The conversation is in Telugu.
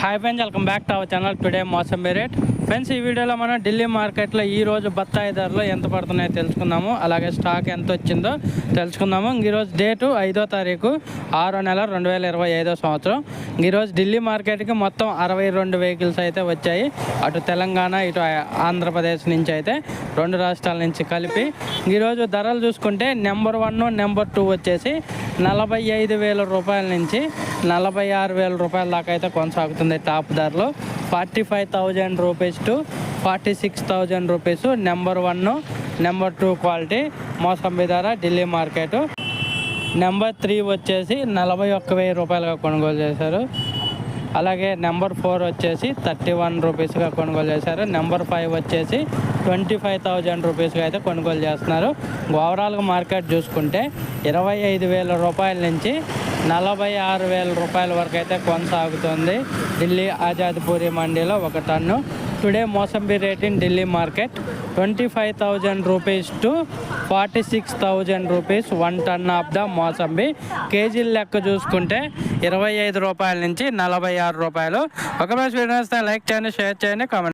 Hi friends welcome back to our channel today మోసం రేట్ ఫ్రెండ్స్ ఈ వీడియోలో మనం ఢిల్లీ మార్కెట్లో ఈ రోజు బత్తాయి ధరలు ఎంత పడుతున్నాయో తెలుసుకుందాము. అలాగే స్టాక్ ఎంత వచ్చిందో తెలుసుకుందాము. ఈరోజు డేటు ఐదో తారీఖు ఆరో నెల రెండు వేల ఇరవై ఐదో సంవత్సరం. ఈరోజు ఢిల్లీ మార్కెట్కి మొత్తం అరవై రెండు వెహికల్స్ అయితే వచ్చాయి. అటు తెలంగాణ ఇటు ఆంధ్రప్రదేశ్ నుంచి అయితే రెండు రాష్ట్రాల నుంచి కలిపి. ఈరోజు ధరలు చూసుకుంటే నెంబర్ వన్ నెంబర్ టూ వచ్చేసి నలభై ఐదు వేల రూపాయల నుంచి నలభై ఆరు వేల రూపాయల దాకా అయితే కొనసాగుతుంది. టాప్ ధరలో forty five thousand rupees to forty six thousand rupees. Number one number two quality mosambi ధర ఢిల్లీ మార్కెట్. నెంబర్ త్రీ వచ్చేసి నలభై ఒక్క వెయ్యి రూపాయలుగా కొనుగోలు చేశారు. అలాగే నెంబర్ ఫోర్ వచ్చేసి థర్టీ వన్ రూపీస్గా కొనుగోలు చేశారు. నెంబర్ ఫైవ్ వచ్చేసి ట్వంటీ ఫైవ్ థౌజండ్ రూపీస్గా అయితే కొనుగోలు చేస్తున్నారు. ఓవరాల్గా మార్కెట్ చూసుకుంటే ఇరవై ఐదు వేల రూపాయల నుంచి నలభై ఆరు వేల రూపాయల వరకు అయితే కొనసాగుతుంది. ఢిల్లీ ఆజాద్పూరి మండీలో ఒక ton. Today mosambi rate in Delhi market. Twenty five thousand rupees to forty six thousand rupees one ton of the mosambi. కేజీల లెక్క చూసుకుంటే ఇరవై ఐదు రూపాయల నుంచి నలభై ఆరు రూపాయలు. ఒక వీడియో లైక్ చేయండి షేర్ చేయండి కామెంట్